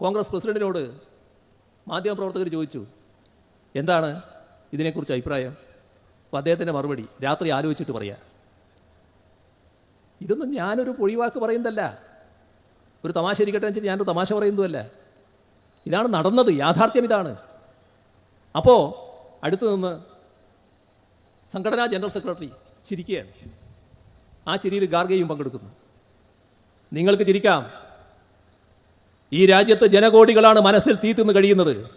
കോൺഗ്രസ് പ്രസിഡന്റിനോട് മാധ്യമപ്രവർത്തകർ ചോദിച്ചു എന്താണ് ഇതിനെക്കുറിച്ച് അഭിപ്രായം? അപ്പോൾ അദ്ദേഹത്തിന്റെ മറുപടി രാത്രി ആലോചിച്ചിട്ട് പറയാം. ഇതൊന്നും ഞാനൊരു പൊഴിവാക്ക് പറയുന്നതല്ല. ഒരു തമാശ ഇരിക്കട്ടെ വെച്ചിട്ട് ഞാനൊരു തമാശ പറയുന്നതല്ല. ഇതാണ് നടന്നത് യാഥാർത്ഥ്യം ഇതാണ്. അപ്പോൾ അടുത്തു നിന്ന് സംഘടനാ ജനറൽ സെക്രട്ടറി ചിരിക്കുകയാണ്. ആ ചിരിയിൽ ഗാർഗയും പങ്കെടുക്കുന്നു. നിങ്ങൾക്ക് ചിരിക്കാം. ഈ രാജ്യത്ത് ജനകോടികളാണ് മനസ്സിൽ തീത്തുന്നു കഴിയുന്നത്.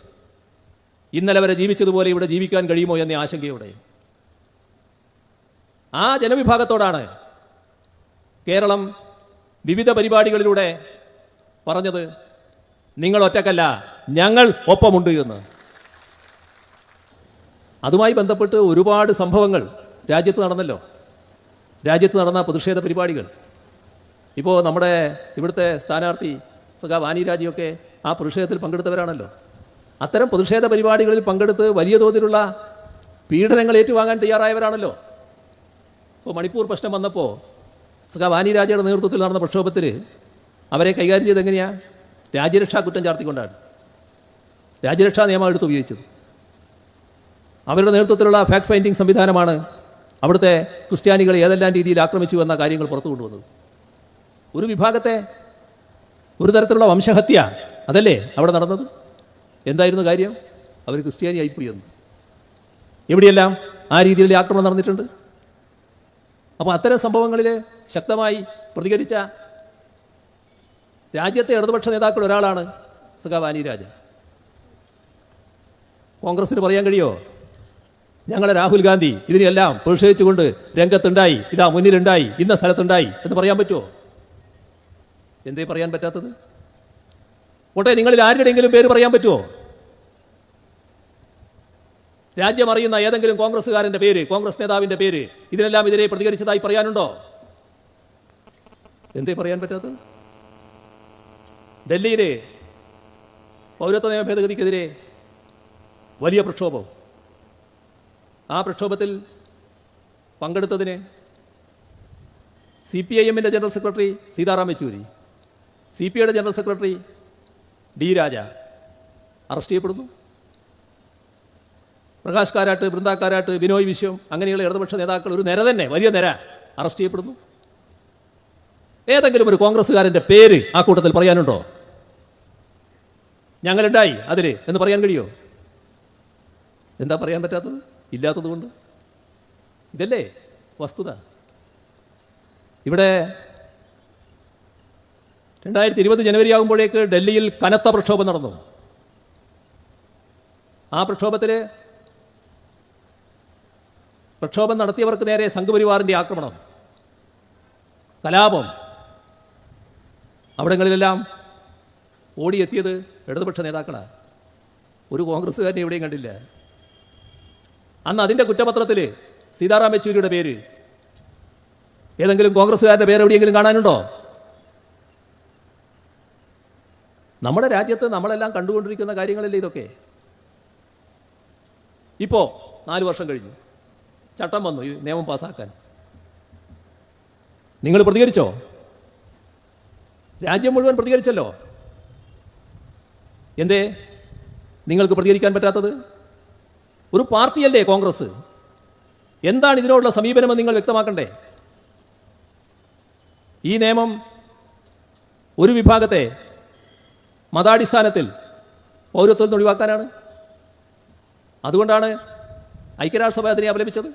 ഇന്നലെ വരെ ജീവിച്ചതുപോലെ ഇവിടെ ജീവിക്കാൻ കഴിയുമോ എന്ന ആശങ്കയോടെ. ആ ജനവിഭാഗത്തോടാണ് കേരളം വിവിധ പരിപാടികളിലൂടെ പറഞ്ഞത് നിങ്ങൾ ഒറ്റക്കല്ല ഞങ്ങൾ ഒപ്പമുണ്ട് എന്ന്. അതുമായി ബന്ധപ്പെട്ട് ഒരുപാട് സംഭവങ്ങൾ രാജ്യത്ത് നടന്നല്ലോ. രാജ്യത്ത് നടന്ന പ്രതിഷേധ പരിപാടികൾ. ഇപ്പോൾ നമ്മുടെ ഇവിടുത്തെ സ്ഥാനാർത്ഥി സഖാ വാനിരാജിയൊക്കെ ആ പ്രതിഷേധത്തിൽ പങ്കെടുത്തവരാണല്ലോ. അത്തരം പ്രതിഷേധ പരിപാടികളിൽ പങ്കെടുത്ത് വലിയ തോതിലുള്ള പീഡനങ്ങൾ ഏറ്റുവാങ്ങാൻ തയ്യാറായവരാണല്ലോ. ഇപ്പോൾ മണിപ്പൂർ പ്രശ്നം വന്നപ്പോൾ സഖാ വാനിരാജയുടെ നേതൃത്വത്തിൽ നടന്ന പ്രക്ഷോഭത്തിൽ അവരെ കൈകാര്യം ചെയ്ത് എങ്ങനെയാണ് രാജ്യരക്ഷാ കുറ്റം ചാർത്തിക്കൊണ്ടാണ്. രാജ്യരക്ഷാ നിയമം എടുത്ത് ഉപയോഗിച്ചത്. അവരുടെ നേതൃത്വത്തിലുള്ള ഫാക്ട് ഫൈൻഡിങ് സംവിധാനമാണ് അവിടുത്തെ ക്രിസ്ത്യാനികളെ ഏതെല്ലാം രീതിയിൽ ആക്രമിച്ചു എന്ന കാര്യങ്ങൾ പുറത്തു കൊണ്ടുവന്നത് ഒരു വിഭാഗത്തെ ഒരു തരത്തിലുള്ള വംശഹത്യ. അതല്ലേ അവിടെ നടന്നത്? എന്തായിരുന്നു കാര്യം? അവർ ക്രിസ്ത്യാനി ആയിപ്പോയി എന്ന്. എവിടെയെല്ലാം? ആ രീതിയിൽ ആക്രമണം നടന്നിട്ടുണ്ട്. അപ്പോൾ അത്തരം സംഭവങ്ങളിൽ ശക്തമായി പ്രതികരിച്ച രാജ്യത്തെ ഇടതുപക്ഷ നേതാക്കൾ ഒരാളാണ് സഖാ വാനിരാജ കോൺഗ്രസിന് പറയാൻ കഴിയോ? ഞങ്ങളെ രാഹുൽ ഗാന്ധി ഇതിനെല്ലാം പ്രതിഷേധിച്ചുകൊണ്ട് രംഗത്തുണ്ടായി ഇതാ മുന്നിലുണ്ടായി ഇന്ന സ്ഥലത്തുണ്ടായി എന്ന് പറയാൻ പറ്റുമോ? എന്തേ പറയാൻ പറ്റാത്തത്? ഓട്ടെ നിങ്ങളിൽ ആരുടെയെങ്കിലും പേര് പറയാൻ പറ്റുമോ രാജ്യം അറിയുന്ന ഏതെങ്കിലും കോൺഗ്രസ്സുകാരന്റെ പേര് കോൺഗ്രസ് നേതാവിന്റെ പേര് ഇതിനെല്ലാം ഇതിനെ പ്രതികരിച്ചതായി പറയാനുണ്ടോ? എന്തേ പറയാൻ പറ്റാത്തത്? ഡൽഹിയിലെ പൗരത്വ നിയമ ഭേദഗതിക്കെതിരെ വലിയ പ്രക്ഷോഭം. ആ പ്രക്ഷോഭത്തിൽ പങ്കെടുത്തതിന് സി പി ഐ എമ്മിന്റെ general secretary Sitaram Yechury. C P ഐയുടെ general secretary D Raja arrest ചെയ്യപ്പെടുന്നു. പ്രകാശ് കാരാട്ട് ബൃന്ദാക്കാരാട്ട് കാരാട്ട് ബിനോയ് വിശ്വം അങ്ങനെയുള്ള ഇടതുപക്ഷ നേതാക്കൾ ഒരു നിര തന്നെ വലിയ നിര അറസ്റ്റ് ചെയ്യപ്പെടുന്നു. ഏതെങ്കിലും ഒരു കോൺഗ്രസ്സുകാരന്റെ പേര് ആ കൂട്ടത്തിൽ പറയാനുണ്ടോ? ഞങ്ങളുണ്ടായി അതിൽ എന്ന് പറയാൻ കഴിയോ? എന്താ പറയാൻ പറ്റാത്തത്? ഇല്ലാത്തത് കൊണ്ട് ഇതല്ലേ വസ്തുത. ഇവിടെ രണ്ടായിരത്തി ഇരുപത് ജനുവരി ആകുമ്പോഴേക്ക് ഡൽഹിയിൽ കനത്ത പ്രക്ഷോഭം നടന്നു. ആ പ്രക്ഷോഭത്തിൽ പ്രക്ഷോഭം നടത്തിയവർക്ക് നേരെ സംഘപരിവാറിന്റെ ആക്രമണം കലാപം. അവിടങ്ങളിലെല്ലാം ഓടിയെത്തിയത് ഇടതുപക്ഷ നേതാക്കളാണ് ഒരു കോൺഗ്രസ്സുകാരനെ എവിടെയും കണ്ടില്ല. അന്ന് അതിന്റെ കുറ്റപത്രത്തിൽ സീതാറാം യെച്ചൂരിയുടെ പേര്. ഏതെങ്കിലും കോൺഗ്രസ്സുകാരുടെ പേര് എവിടെയെങ്കിലും കാണാനുണ്ടോ? നമ്മുടെ രാജ്യത്ത് നമ്മളെല്ലാം കണ്ടുകൊണ്ടിരിക്കുന്ന കാര്യങ്ങളല്ലേ ഇതൊക്കെ? ഇപ്പോൾ നാല് വർഷം കഴിഞ്ഞു. ചട്ടം വന്നു ഈ നിയമം പാസ്സാക്കാൻ നിങ്ങൾ പ്രതികരിച്ചോ? രാജ്യം മുഴുവൻ പ്രതികരിച്ചല്ലോ? എന്തേ? നിങ്ങൾക്ക് പ്രതികരിക്കാൻ പറ്റാത്തത്? ഒരു പാർട്ടിയല്ലേ കോൺഗ്രസ്? എന്താണ് ഇതിനോടുള്ള സമീപനമെന്ന് നിങ്ങൾ വ്യക്തമാക്കണ്ടേ? ഈ നിയമം ഒരു വിഭാഗത്തെ മതാടിസ്ഥാനത്തിൽ പൗരത്വത്തിൽ നിന്ന് ഒഴിവാക്കാനാണ്. അതുകൊണ്ടാണ് ഐക്യരാഷ്ട്രസഭ അതിനെ അപലപിച്ചത്.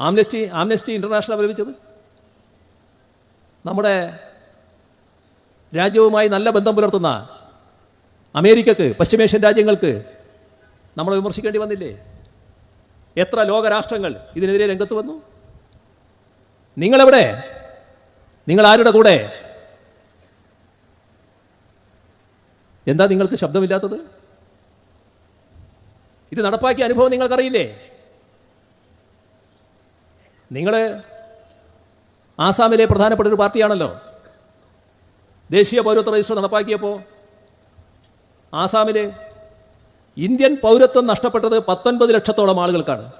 ആംനസ്റ്റി ആംനസ്റ്റി ഇന്റർനാഷണൽ അപലപിച്ചത്. നമ്മുടെ രാജ്യവുമായി നല്ല ബന്ധം പുലർത്തുന്ന അമേരിക്കക്ക് പശ്ചിമേഷ്യൻ രാജ്യങ്ങൾക്ക് നമ്മൾ വിമർശിക്കേണ്ടി വന്നില്ലേ? എത്ര ലോകരാഷ്ട്രങ്ങൾ ഇതിനെതിരെ രംഗത്ത് വന്നു? നിങ്ങളെവിടെ? നിങ്ങൾ ആരുടെ കൂടെ എന്താ നിങ്ങൾക്ക് ശബ്ദമില്ലാത്തത്? ഇത് നടപ്പാക്കിയ അനുഭവം നിങ്ങൾക്കറിയില്ലേ? നിങ്ങൾ ആസാമിലെ പ്രധാനപ്പെട്ട ഒരു പാർട്ടിയാണല്ലോ. ദേശീയ പൗരത്വ രജിസ്റ്റർ നടപ്പാക്കിയപ്പോൾ ആസാമിൽ ഇന്ത്യൻ പൗരത്വം നഷ്ടപ്പെട്ടത് പത്തൊൻപത് ലക്ഷത്തോളം ആളുകൾക്കാണ്.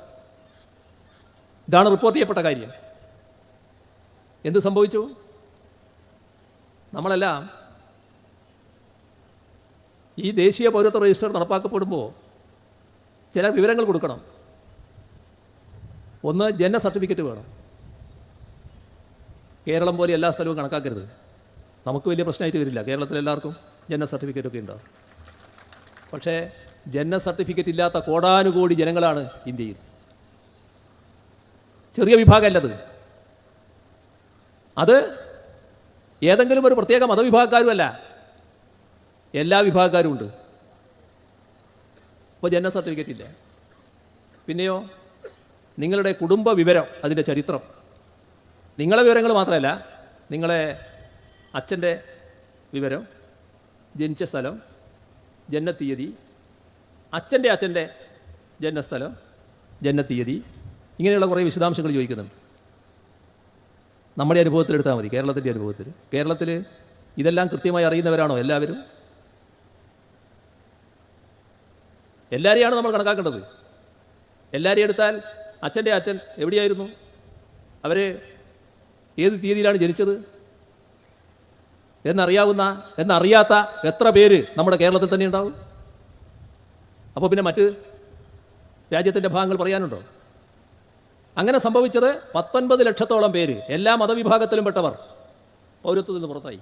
ഇതാണ് റിപ്പോർട്ട് ചെയ്യപ്പെട്ട കാര്യം. എന്ത് സംഭവിച്ചു? നമ്മളെല്ലാം ഈ ദേശീയ പൗരത്വ രജിസ്റ്റർ നടപ്പാക്കപ്പെടുമ്പോൾ ചില വിവരങ്ങൾ കൊടുക്കണം. ഒന്ന് ജനന സർട്ടിഫിക്കറ്റ് വേണം. കേരളം പോലെ എല്ലാ സ്ഥലവും കണക്കാക്കരുത്. നമുക്ക് വലിയ പ്രശ്നമായിട്ട് വരില്ല. കേരളത്തിൽ എല്ലാവർക്കും ജനന സർട്ടിഫിക്കറ്റ് ഒക്കെ ഉണ്ടാവും. പക്ഷേ ജനന സർട്ടിഫിക്കറ്റ് ഇല്ലാത്ത കോടാനുകോടി ജനങ്ങളാണ് ഇന്ത്യയിൽ. ചെറിയ വിഭാഗമല്ലത്. അത് ഏതെങ്കിലും ഒരു പ്രത്യേക മതവിഭാഗക്കാരുമല്ല. എല്ലാ വിഭാഗക്കാരും ഉണ്ട്. ഇപ്പോൾ ജനന സർട്ടിഫിക്കറ്റ് ഇല്ല? പിന്നെയോ? നിങ്ങളുടെ കുടുംബ വിവരം അതിന്റെ ചരിത്രം. നിങ്ങളെ വിവരങ്ങൾ മാത്രമല്ല നിങ്ങളെ അച്ഛന്റെ വിവരം ജനിച്ച സ്ഥലം ജനനത്തീയതി അച്ഛന്റെ അച്ഛന്റെ ജനസ്ഥലം ജനനത്തീയതി ഇങ്ങനെയുള്ള കുറേ വിശദാംശങ്ങൾ ചോദിക്കുന്നുണ്ട്. നമ്മുടെ അനുഭവത്തിൽ എടുത്താൽ മതി കേരളത്തിന്റെ അനുഭവത്തിൽ. കേരളത്തിൽ ഇതെല്ലാം കൃത്യമായി അറിയുന്നവരാണോ എല്ലാവരും? എല്ലാവരെയാണ് നമ്മൾ കണക്കാക്കേണ്ടത്? എല്ലാവരെയും എടുത്താൽ അച്ഛന്റെ അച്ഛൻ എവിടെയായിരുന്നു? അവർ ഏത് തീയതിയിലാണ് ജനിച്ചത്? എന്നറിയാവുന്ന എന്നറിയാത്ത എത്ര പേര് നമ്മുടെ കേരളത്തിൽ തന്നെ ഉണ്ടാവും? അപ്പോൾ പിന്നെ മറ്റ് രാജ്യത്തിന്റെ ഭാഗങ്ങൾ പറയാനുണ്ടോ? അങ്ങനെ സംഭവിച്ചത് പത്തൊൻപത് ലക്ഷത്തോളം പേര് എല്ലാ മതവിഭാഗത്തിലും പെട്ടവർ പൗരത്വത്തിൽ നിന്ന് പുറത്തായി.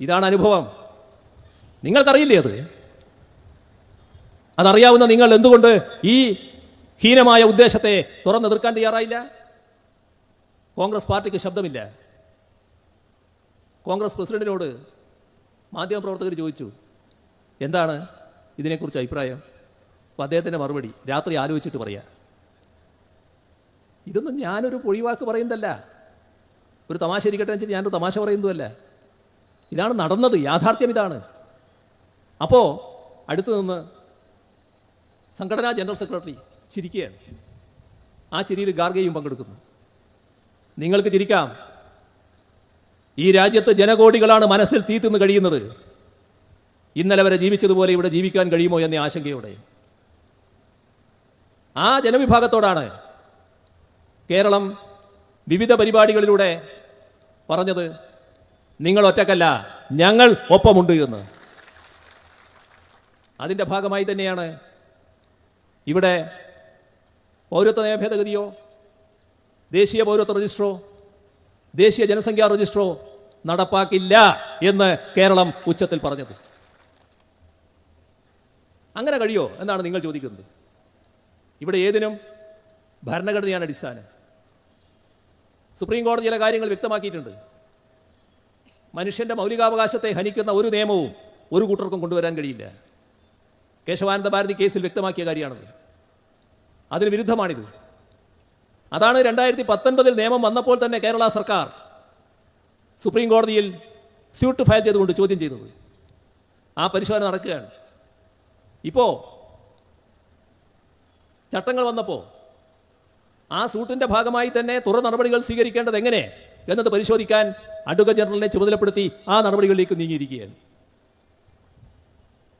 ഇതാണ് അനുഭവം. നിങ്ങൾക്കറിയില്ലേ അത്? അതറിയാവുന്ന നിങ്ങൾ എന്തുകൊണ്ട് ഈ ഹീനമായ ഉദ്ദേശത്തെ തുറന്നെതിർക്കാൻ തയ്യാറായില്ല? കോൺഗ്രസ് പാർട്ടിക്ക് ശബ്ദമില്ല. കോൺഗ്രസ് പ്രസിഡന്റിനോട് മാധ്യമപ്രവർത്തകർ ചോദിച്ചു എന്താണ് ഇതിനെക്കുറിച്ച് അഭിപ്രായം? അപ്പോൾ അദ്ദേഹത്തിന്റെ മറുപടി രാത്രി ആലോചിച്ചിട്ട് പറയാം. ഇതൊന്നും ഞാനൊരു പൊഴിവാക്ക് പറയുന്നതല്ല. ഒരു തമാശ ഇരിക്കട്ടെ വെച്ചിട്ട് ഞാനൊരു തമാശ പറയുന്നതല്ല. ഇതാണ് നടന്നത്. യാഥാർത്ഥ്യം ഇതാണ്. അപ്പോൾ അടുത്തു നിന്ന് സംഘടനാ ജനറൽ സെക്രട്ടറി ചിരിക്കുകയാണ്. ആ ചിരിയിൽ ഗാർഗയും പങ്കെടുക്കുന്നു. നിങ്ങൾക്ക് ചിരിക്കാം. ഈ രാജ്യത്ത് ജനകോടികളാണ് മനസ്സിൽ തീത്തുന്നു കഴിയുന്നത്. ഇന്നലെ വരെ ജീവിച്ചതുപോലെ ഇവിടെ ജീവിക്കാൻ കഴിയുമോ എന്ന ആശങ്കയോടെ. ആ ജനവിഭാഗത്തോടാണ് കേരളം വിവിധ പരിപാടികളിലൂടെ പറഞ്ഞത് നിങ്ങൾ ഒറ്റക്കല്ല ഞങ്ങൾ ഒപ്പമുണ്ട് എന്ന്. അതിന്റെ ഭാഗമായി തന്നെയാണ് ഇവിടെ പൗരത്വ നയ ഭേദഗതിയോ ദേശീയ പൗരത്വ രജിസ്റ്ററോ ദേശീയ ജനസംഖ്യാ രജിസ്റ്ററോ നടപ്പാക്കില്ല എന്ന് കേരളം ഉച്ചത്തിൽ പറഞ്ഞത്. അങ്ങനെ കഴിയോ എന്നാണ് നിങ്ങൾ ചോദിക്കുന്നത്. ഇവിടെ ഏതിനും ഭരണഘടനയാണ് അടിസ്ഥാനം. സുപ്രീം കോടതി ചില കാര്യങ്ങൾ വ്യക്തമാക്കിയിട്ടുണ്ട്. മനുഷ്യന്റെ മൗലികാവകാശത്തെ ഹനിക്കുന്ന ഒരു നിയമവും ഒരു കൂട്ടർക്കും കൊണ്ടുവരാൻ കഴിയില്ല. കേശവാനന്ദ ഭാരതി കേസിൽ വ്യക്തമാക്കിയ കാര്യമാണത്. അതിന് വിരുദ്ധമാണിത്. അതാണ് രണ്ടായിരത്തി പത്തൊൻപതിൽ നിയമം വന്നപ്പോൾ തന്നെ കേരള സർക്കാർ സുപ്രീം കോടതിയിൽ സ്യൂട്ട് ഫയൽ ചെയ്തുകൊണ്ട് ചോദ്യം ചെയ്തത്. ആ പരിശോധന നടക്കുകയാണ്. ഇപ്പോൾ ചട്ടങ്ങൾ വന്നപ്പോൾ ആ സൂട്ടിന്റെ ഭാഗമായി തന്നെ തുറ നടപടികൾ സ്വീകരിക്കേണ്ടത് എങ്ങനെ എന്നത് പരിശോധിക്കാൻ അഡ്വക്കേറ്റ് ജനറലിനെ ചുമതലപ്പെടുത്തി ആ നടപടികളിലേക്ക് നീങ്ങിയിരിക്കുകയാണ്.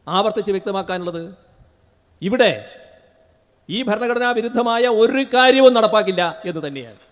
ആവർത്തിച്ച് വ്യക്തമാക്കാനുള്ളത്? ഇവിടെ ഈ ഭരണഘടനാ വിരുദ്ധമായ ഒരു കാര്യവും നടപ്പാക്കില്ല എന്ന് തന്നെയാണ്.